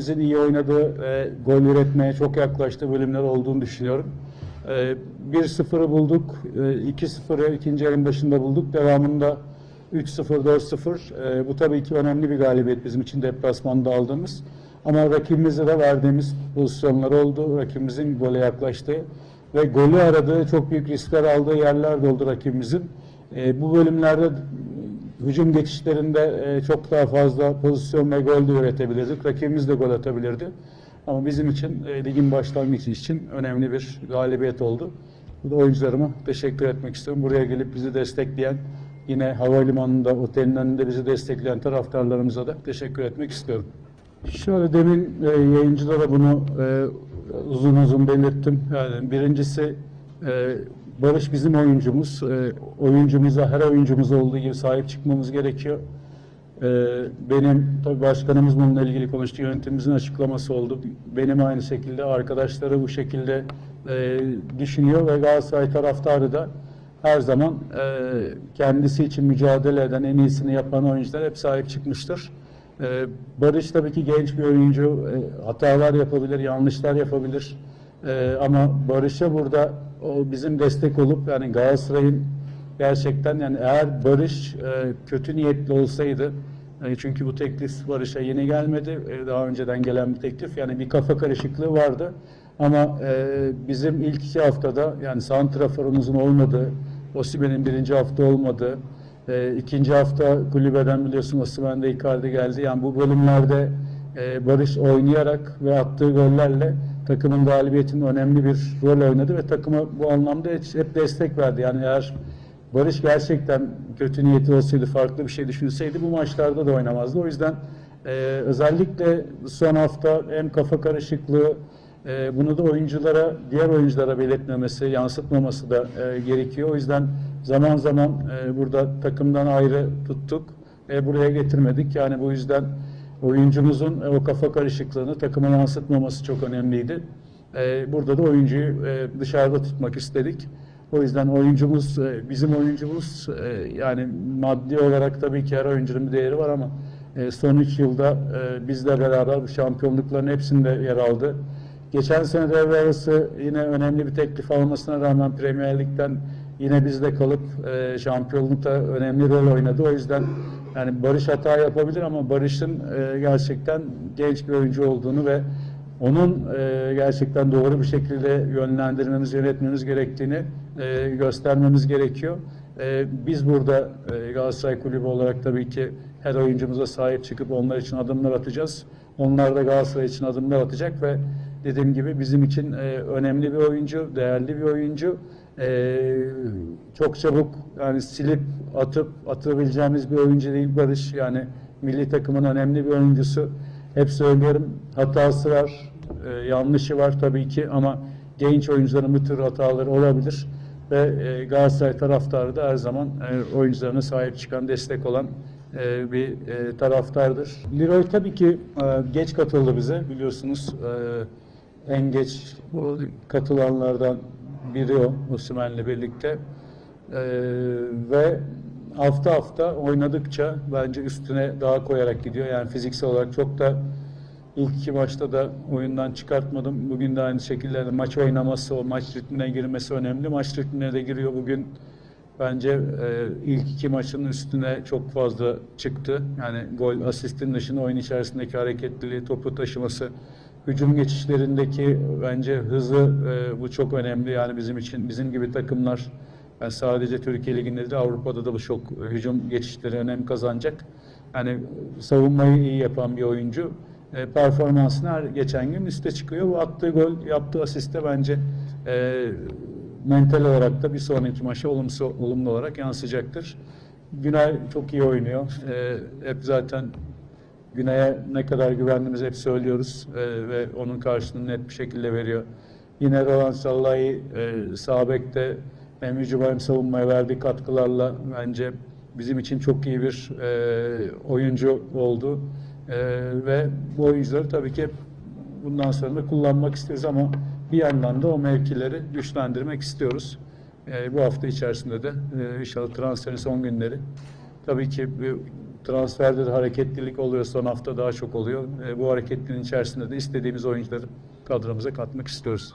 rakibimizin iyi oynadığı ve gol üretmeye çok yaklaştığı bölümler olduğunu düşünüyorum. Ee, 1-0'ı bulduk, ee, 2-0'ı ikinci yarının başında bulduk. Devamında 3-0, 4-0. Ee, bu tabii ki önemli bir galibiyet bizim için deplasmanda aldığımız. Ama rakibimize de verdiğimiz pozisyonlar oldu. Rakibimizin gole yaklaştığı ve golü aradığı, çok büyük riskler aldığı yerler de oldu rakibimizin. Ee, bu bölümlerde hücum geçişlerinde e, çok daha fazla pozisyon ve gol de üretebilirdik. Rakibimiz de gol atabilirdi. Ama bizim için e, ligin başlangıcı için önemli bir galibiyet oldu. Bu da oyuncularıma teşekkür etmek istiyorum. Buraya gelip bizi destekleyen, yine havalimanında, otelin önünde bizi destekleyen taraftarlarımıza da teşekkür etmek istiyorum. Şöyle demin e, yayıncılara bunu e, uzun uzun belirttim. Yani birincisi e, Barış bizim oyuncumuz. E, oyuncumuza, her oyuncumuza olduğu gibi sahip çıkmamız gerekiyor. E, benim, tabii başkanımız bununla ilgili konuştu, yönetimimizin açıklaması oldu. Benim aynı şekilde, arkadaşları bu şekilde e, düşünüyor ve Galatasaray taraftarı da her zaman e, kendisi için mücadele eden, en iyisini yapan oyuncular hep sahip çıkmıştır. Ee, Barış tabii ki genç bir oyuncu. Ee, Hatalar yapabilir, yanlışlar yapabilir. Ee, Ama Barış'a burada o bizim destek olup yani Galatasaray'ın gerçekten yani eğer Barış e, kötü niyetli olsaydı e, çünkü bu teklif Barış'a yeni gelmedi. e, Daha önceden gelen bir teklif. Yani bir kafa karışıklığı vardı. Ama e, bizim ilk iki haftada yani santraforumuzun olmadığı, Osimhen'in birinci hafta olmadığı, e, ikinci hafta kulübeden biliyorsun Osimhen de Icardi geldi. Yani bu bölümlerde e, Barış oynayarak ve attığı gollerle takımın galibiyetinin önemli bir rol oynadı ve takıma bu anlamda hep- hep destek verdi. Yani eğer Barış gerçekten kötü niyetli olsaydı, farklı bir şey düşünseydi bu maçlarda da oynamazdı. O yüzden e, özellikle son hafta hem kafa karışıklığı, e, bunu da oyunculara, diğer oyunculara belirtmemesi, yansıtmaması da e, gerekiyor. O yüzden zaman zaman e, burada takımdan ayrı tuttuk. E, buraya getirmedik. Yani bu yüzden oyuncumuzun e, o kafa karışıklığını takıma yansıtmaması çok önemliydi. E, burada da oyuncuyu e, dışarıda tutmak istedik. O yüzden oyuncumuz, bizim oyuncumuz yani maddi olarak tabii ki her oyuncunun bir değeri var ama son 3 yılda bizle beraber şampiyonlukların hepsinde yer aldı. Geçen sene devre arası yine önemli bir teklif almasına rağmen Premier Lig'den yine bizde kalıp şampiyonlukta önemli rol oynadı. O yüzden yani Barış hata yapabilir ama Barış'ın e, gerçekten genç bir oyuncu olduğunu ve onun e, gerçekten doğru bir şekilde yönlendirmemiz, yönetmemiz gerektiğini e, göstermemiz gerekiyor. E, biz burada e, Galatasaray Kulübü olarak tabii ki her oyuncumuza sahip çıkıp onlar için adımlar atacağız. Onlar da Galatasaray için adımlar atacak ve dediğim gibi bizim için e, önemli bir oyuncu, değerli bir oyuncu. E, çok çabuk yani silip atıp atabileceğimiz bir oyuncu değil Barış. Yani milli takımın önemli bir oyuncusu. Hep söylüyorum hatası var, e, yanlışı var tabii ki ama genç oyuncuların bu tür hataları olabilir. Ve e, Galatasaray taraftarı da her zaman e, oyuncularına sahip çıkan, destek olan e, bir e, taraftardır. Leroy tabii ki e, geç katıldı bize biliyorsunuz. E, en geç katılanlardan biri o Osimhen'le birlikte. E, ve hafta hafta oynadıkça bence üstüne daha koyarak gidiyor. Yani fiziksel olarak çok da ilk iki maçta da oyundan çıkartmadım. Bugün de aynı şekilde maç oynaması, o maç ritmine girmesi önemli. Maç ritmine de giriyor bugün. Bence e, ilk iki maçın üstüne çok fazla çıktı. Yani gol, asistin dışında oyun içerisindeki hareketliliği, topu taşıması, hücum geçişlerindeki bence hızı e, bu çok önemli. Yani bizim için bizim gibi takımlar yani sadece Türkiye Ligi'nde de Avrupa'da da bu çok hücum geçişleri önem kazanacak. Yani savunmayı iyi yapan bir oyuncu e, performansını her geçen gün üste çıkıyor. Bu attığı gol, yaptığı asiste bence e, mental olarak da bir sonraki maça olumsuz, olumlu olarak yansıyacaktır. Günay çok iyi oynuyor. E, hep zaten Günay'a ne kadar güvendiğimizi hep söylüyoruz e, ve onun karşılığını net bir şekilde veriyor. Yine Roland Sallai e, sağ bekte hem hücuma hem savunmaya verdiği katkılarla bence bizim için çok iyi bir e, oyuncu oldu. E, ve bu oyuncuları tabii ki bundan sonra da kullanmak istiyoruz ama bir yandan da o mevkileri güçlendirmek istiyoruz. E, bu hafta içerisinde de e, inşallah transferin son günleri tabii ki transferde de hareketlilik oluyor. Son hafta daha çok oluyor. E, bu hareketliliğin içerisinde de istediğimiz oyuncuları kadromuza katmak istiyoruz.